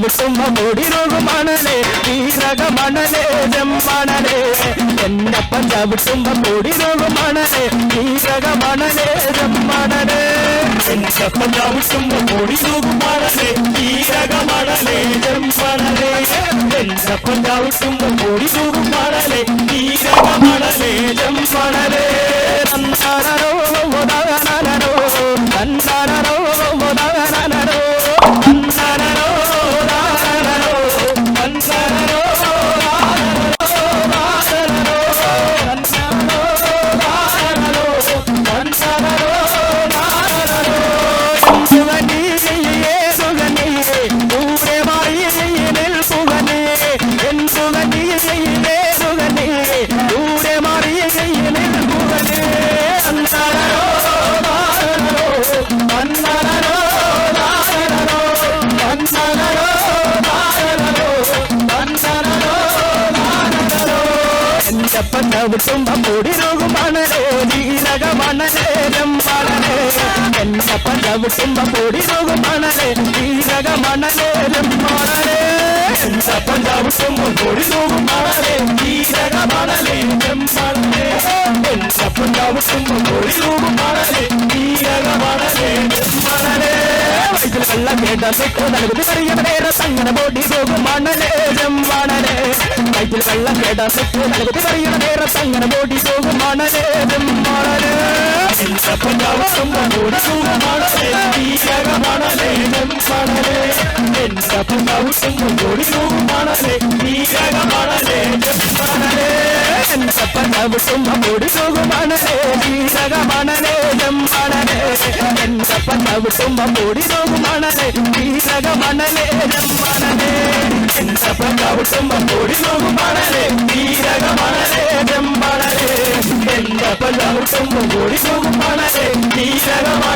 விட்டும்ப மூடி ரோகு மணலே வீரக மணலே ஜம்மணலே என்ன பஞ்ச விட்டும்ப மூடி மணலே வீரக மணலே செம்மணலே என்ன பஞ்ச விட்டும்ப மூடி மணலே வீரக மணலே செம்மணலே என்ன பஞ்ச விட்டும்ப மூடி மணலே வீரக விட்டும்ப பொடி ரோகு மணலே நீரக மணலே ரெம்பணலே என்ன பண்ண விட்டும்ப பொடி ரோகு மணலே நீரக மணலே ரெம்பணலே என்ன பண்ண விட்டும்ப பொடி ரோகு மணலே நீரக மணலே ரெம்பணலே என்ன பண்ண விட்டும்ப വെള്ളം കേട്ടതിട്ട് നൽകുതി കറിയ നേരത്ത് അങ്ങനെ ബോഡി പോകും മണലേഴം മണലേ. വയറ്റിൽ വെള്ളം കേട്ടതിട്ട് നൽകുതി കറിയ നേരത്ത് അങ്ങനെ ബോഡി പോകും മണലേഴം മണലേ. ണലേ നീരകമണലേ என்ன பண்ண விட்டும்ப மணலே நீரக மணலே ரெம்பணலே என்ன பண்ண விட்டும்ப மணலே நீரக மணலே ரெம்பணலே என்ன பண்ண விட்டும்ப மணலே நீரக மணலே